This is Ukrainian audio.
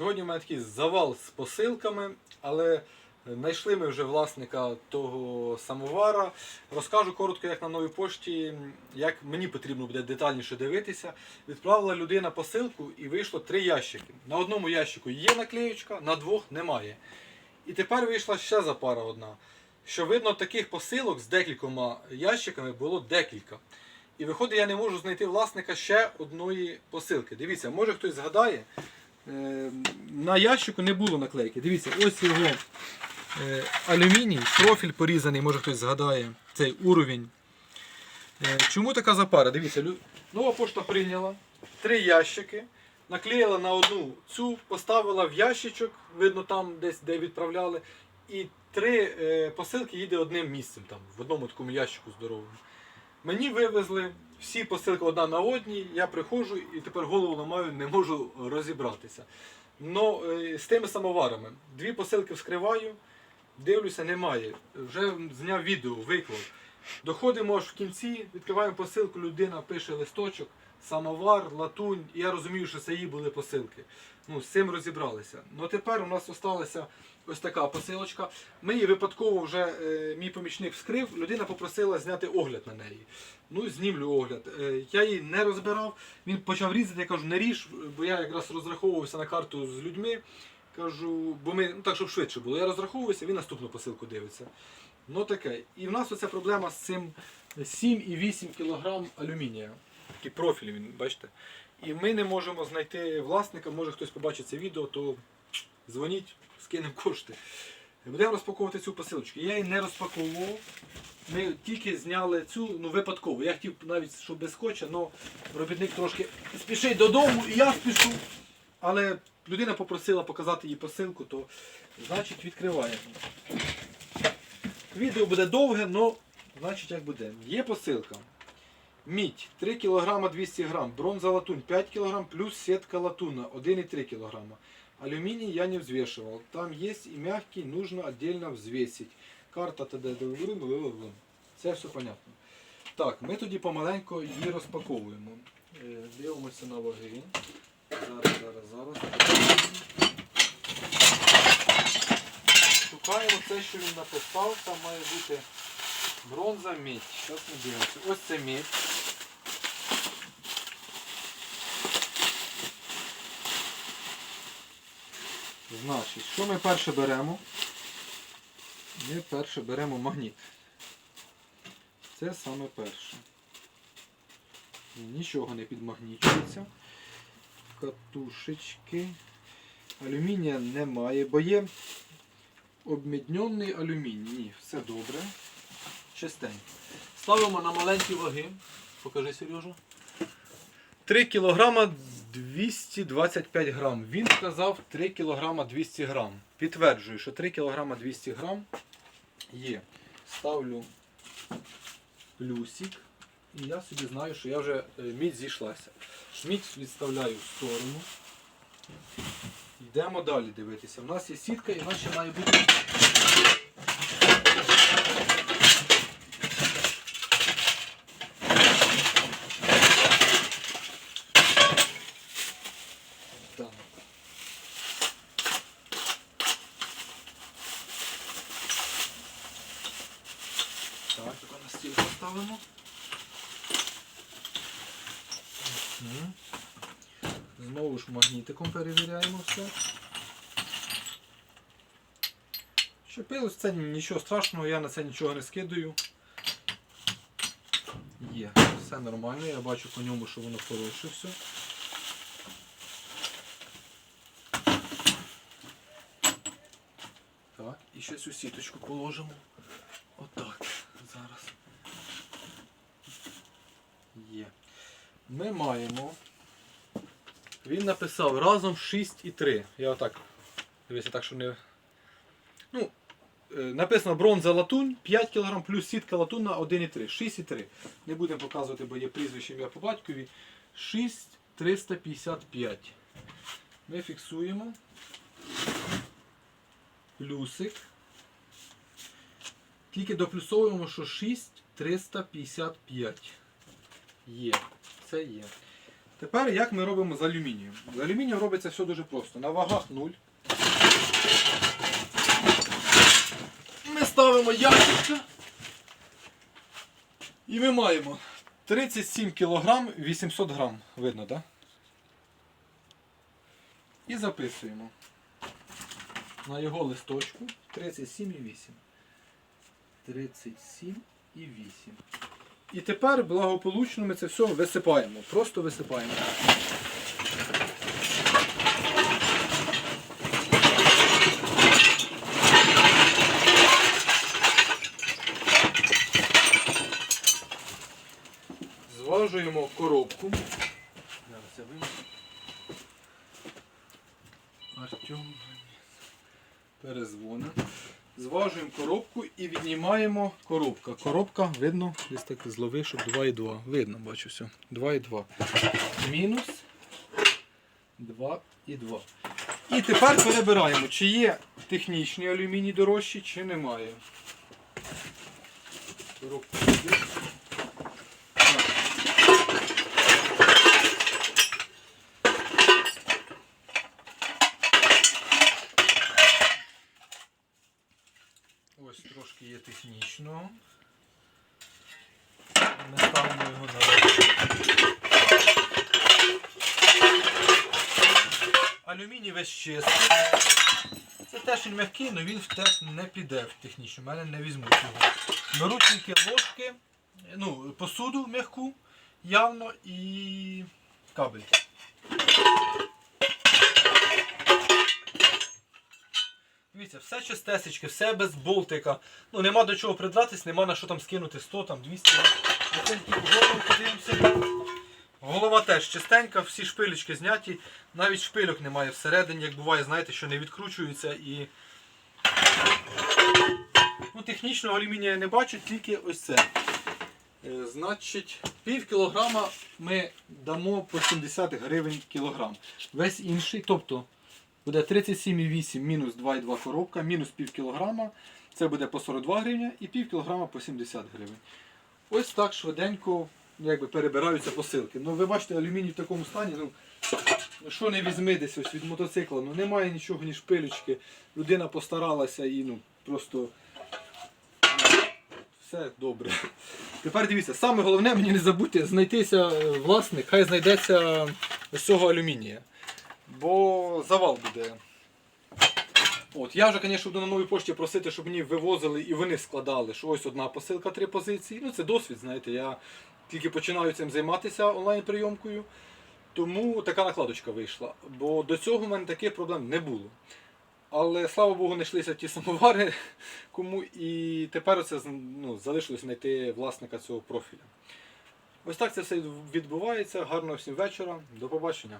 Сьогодні в мене такий завал з посилками, але знайшли ми вже власника того самовара. Розкажу коротко, як на новій пошті, як мені потрібно буде детальніше дивитися. Відправила людина посилку і вийшло три ящики. На одному ящику є наклеючка, на двох немає. І тепер вийшла ще запара одна. Що видно, таких посилок з декількома ящиками було декілька. І виходить, я не можу знайти власника ще одної посилки. Дивіться, може хтось згадає. Е, На ящику не було наклейки. Дивіться, ось його е, алюміній, профіль порізаний, може хтось згадає цей уровень. Е, Чому така запара? Дивіться, нова пошта прийняла три ящики, наклеїла на одну цю, поставила в ящичок, видно там десь де відправляли. І три е, посилки їде одним місцем, там, в одному такому ящику здоровому. Мені вивезли всі посилки одна на одній, я приходжу і тепер голову ламаю, не можу розібратися. Но е, з тими самоварами. Дві посилки вскриваю, дивлюся, немає. Вже зняв відео, виклав. Доходимо аж в кінці, відкриваємо посилку, людина пише листочок, самовар, латунь. Я розумію, що це її були посилки. Ну, з цим розібралися. Ну тепер у нас залишилася ось така посилочка. Ми її випадково вже е, мій помічник вскрив, людина попросила зняти огляд на неї. Ну, знімлю огляд. Е, я її не розбирав, він почав різати, я кажу, не ріж, бо я якраз розраховувався на карту з людьми. Кажу, бо ми, ну так, щоб швидше було. Я розраховувався, він наступну посилку дивиться. Ну таке. І в нас оця проблема з цим 7,8 кг алюмінія. Такий профіль він, бачите. І ми не можемо знайти власника, може хтось побачить це відео, то дзвоніть, скинемо кошти. Будемо розпаковувати цю посилочку. Я її не розпаковував. Ми тільки зняли цю, ну випадково. Я хотів навіть, щоб без скотча, але робітник трошки спішить додому, і я спішу. Але людина попросила показати їй посилку, то значить відкриваємо. Відео буде довге, але значить як буде. Є посилка. Мідь 3 кг 200 г, бронза латунь 5 кг плюс сетка латуна 1,3 кг. Алюминий я не взвешивал. Там есть и мягкий, нужно отдельно взвесить. Карта т.д. Це все понятно. Так, ми тоді помаленько її розпаковуємо. Е, Дивимося на ваги. Зараз, зараз, зараз. Шукаємо те, що він написав. Там має бути бронза, мідь. Зараз ми дивимося. Ось це мідь. Значить, що ми перше беремо? Ми перше беремо магніт. Це саме перше. Нічого не підмагнічується. Катушечки. Алюмінія немає, бо є обміднений алюміній. Ні, все добре. Чистенько. Ставимо на маленькі ваги. Покажи, Сережа. 3 кг 225 грам. Він сказав 3 кг 200 грам. Підтверджую, що 3 кг 200 грам є. Ставлю плюсик. І я собі знаю, що я вже е, мідь зійшлася. Мідь відставляю в сторону. Йдемо далі дивитися. У нас є сітка і в нас ще має бути. Так. Так, тепер на стіл поставимо. Знову ж магнітиком перевіряємо все. Щепилось це нічого страшного, я на це нічого не скидаю. Є, все нормально, я бачу по ньому, що воно хороше все. Так, і ще цю сіточку положимо. Отак. Зараз. Є. Ми маємо. Він написав разом 6,3. Я отак. Дивіться, так, що не. Ну, е, написано бронза латунь 5 кг плюс сітка латунна 1,3. 6,3. Не будемо показувати, бо є прізвище ім'я по батькові. 6,355. Ми фіксуємо. Плюсик. Тільки доплюсовуємо, що 6,355. Є. Це є. Тепер як ми робимо з алюмінієм? З алюмінієм робиться все дуже просто. На вагах 0. Ми ставимо ящичка. І ми маємо 37 кг 800 грам. Видно, так? І записуємо на його листочку 37,8. 37,8. І тепер благополучно ми це все висипаємо. Просто висипаємо. Зважуємо коробку. Зараз я вийму. Артем перезвонив. Зважуємо коробку і віднімаємо коробка. Коробка, видно, десь так злови, що 2,2. Видно, бачу все. 2,2. Мінус 2,2. І тепер перебираємо, чи є технічний алюміній дорожчий, чи немає. Коробка сюди. Так. Ось трошки є технічного. Ми ставимо його на Алюміній весь чистий. Це теж він м'який, але він в теж не піде в технічну. У мене не візьмуть його. Беру тільки ложки, ну, посуду м'яку явно і кабель. Дивіться, все чистесечке, все без болтика. Ну нема до чого придратись, нема на що там скинути 100, там 200. Голову подивимося. Голова теж чистенька, всі шпилечки зняті, навіть шпильок немає всередині, як буває, знаєте, що не відкручується і. Ну, технічного алюмінія я не бачу, тільки ось це. Е, Значить, пів кілограма ми дамо по 70 гривень кілограм. Весь інший, тобто буде 37,8 мінус 2,2 коробка, мінус пів кілограма. Це буде по 42 гривня і пів кілограма по 70 гривень. Ось так швиденько якби, перебираються посилки. Ну, ви бачите, алюміній в такому стані. Ну, що не візьми десь ось від мотоцикла, ну немає нічого, ні шпилечки. Людина постаралася і ну, просто все добре. Тепер дивіться, саме головне мені не забудьте знайтися власник, хай знайдеться з цього алюмінія. Бо завал буде. От, я вже, звісно, буду на новій пошті просити, щоб мені вивозили і вони складали, що ось одна посилка, три позиції. Ну це досвід, знаєте, я тільки починаю цим займатися онлайн-прийомкою. Тому така накладочка вийшла. Бо до цього в мене таких проблем не було. Але слава Богу, знайшлися ті самовари, кому і тепер це ну, залишилось знайти власника цього профіля. Ось так це все відбувається. Гарного всім вечора. До побачення.